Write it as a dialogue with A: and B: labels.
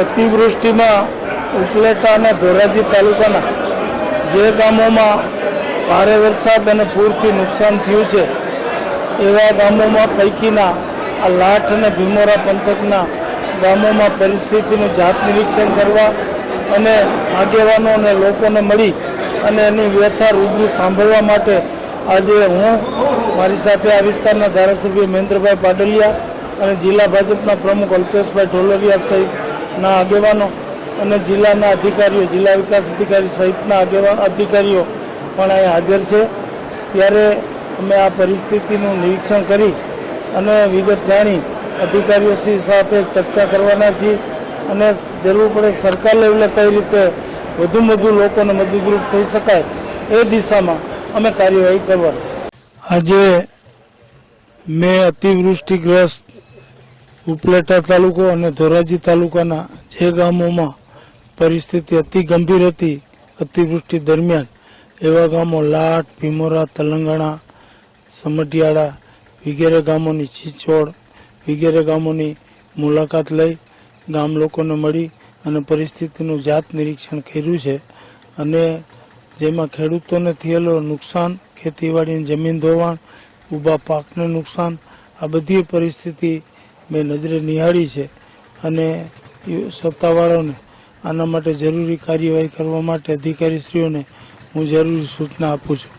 A: અતિવૃષ્ટિમાં ઉપલેટા અને ધોરાજી તાલુકાના જે ગામોમાં ભારે વરસાદ અને પૂરથી નુકસાન થયું છે, એવા ગામોમાં પૈકીના આ લાઠ અને ભીમોરા પંથકના ગામોમાં પરિસ્થિતિનું જાત નિરીક્ષણ કરવા અને આગેવાનો અને લોકોને મળી અને એની વ્યથા રૂબરૂ સાંભળવા માટે આજે હું મારી સાથે આ વિસ્તારના ધારાસભ્ય મહેન્દ્રભાઈ પાડલિયા અને જિલ્લા ભાજપના પ્રમુખ અલ્પેશભાઈ ઢોલરિયા સહિતના આગેવાનો અને જિલ્લાના અધિકારીઓ, જિલ્લા વિકાસ અધિકારી સહિતના આગેવાન અધિકારીઓ પણ અહીં હાજર છે. ત્યારે અમે આ પરિસ્થિતિનું નિરીક્ષણ કરી અને વિગત જાણી અધિકારીઓ શ્રી સાથે ચર્ચા કરવાના છીએ અને જરૂર પડે સરકાર લેવલે કઈ રીતે વધુમાં વધુ લોકોને મદદરૂપ થઈ શકાય એ દિશામાં અમે કાર્યવાહી કરવાની. આજે મેં અતિવૃષ્ટિગ્રસ્ત ઉપલેટા તાલુકો અને ધોરાજી તાલુકાના જે ગામોમાં પરિસ્થિતિ અતિ ગંભીર હતી, અતિવૃષ્ટિ દરમિયાન એવા ગામો લાટ, ભીમોરા, તલંગણા, સમઢિયાળા વગેરે ગામોની ચીચોડ, વગેરે ગામોની મુલાકાત લઈ ગામ લોકોને મળી અને પરિસ્થિતિનું જાત નિરીક્ષણ કર્યું છે અને જેમાં ખેડૂતોને થયેલો નુકસાન, ખેતીવાડીની જમીન ધોવાણ, ઊભા પાકને નુકસાન, આ બધી પરિસ્થિતિ મેં નજરે નિહાળી છે અને સત્તાવાળાઓને આના માટે જરૂરી કાર્યવાહી કરવા માટે અધિકારીશ્રીઓને હું જરૂરી સૂચના આપું છું.